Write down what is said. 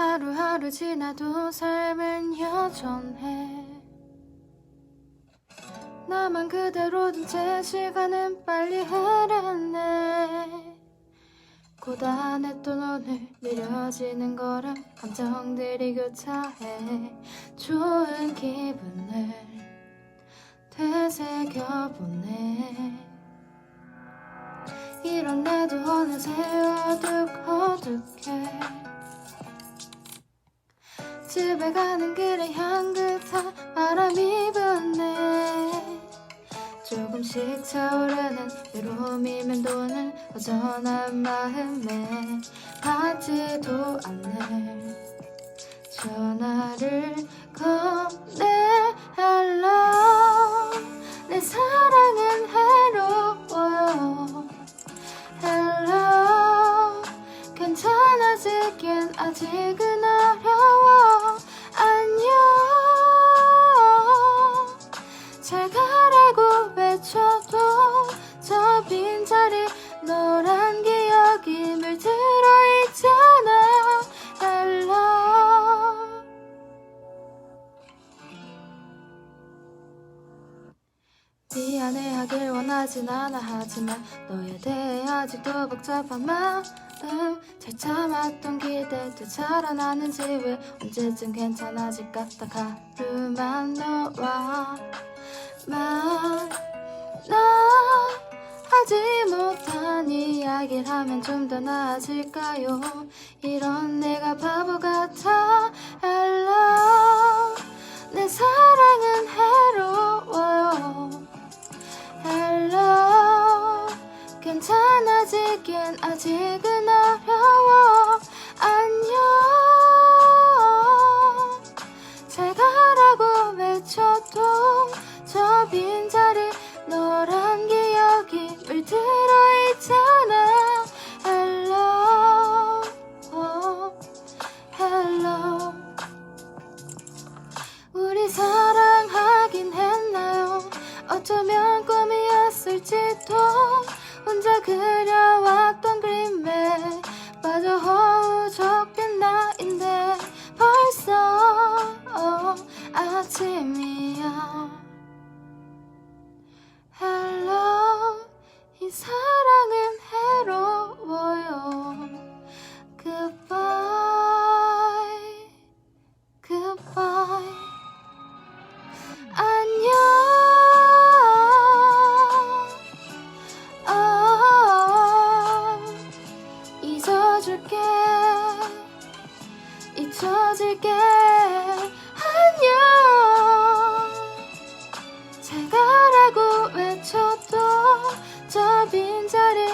하루하루 지나도 삶은 여전해. 나만 그대로 둔 채 시간은 빨리 흐르네. 고단했던 오늘 느려지는 걸음 감정들이 교차해. 좋은 기분을 되새겨보네. 이런 내도 어느새 어둑어둑해 집에 가는 길에 향긋한 바람이 부네. 조금씩 차오르는 외로움이 맴도는 허전한 마음에 받지도 않는 전화를 건네 Hello 내 사랑은 해로워요 Hello 괜찮아지긴 아직은 미안해하길 원하진 않아 하지만 너에 대해 아직도 복잡한 마음. 잘 참았던 기대도 자라나는지 왜 언제쯤 괜찮아질까? 딱 하루만 너와 만나 하지 못한 이야기를 하면 좀 더 나아질까요? 이런 내가 바보 같아. Hello. 내 사랑은 괜찮아지긴 아직은 어려워. 안녕. 잘 가라고 외쳐도 저 빈자리 노란 기억이 물들어 있잖아. Hello. Hello. 우리 사랑하긴 했나요? 어쩌면 꿈이었을지도 혼자 그 힘들게 안녕 제가라고 외쳤던 저 빈자리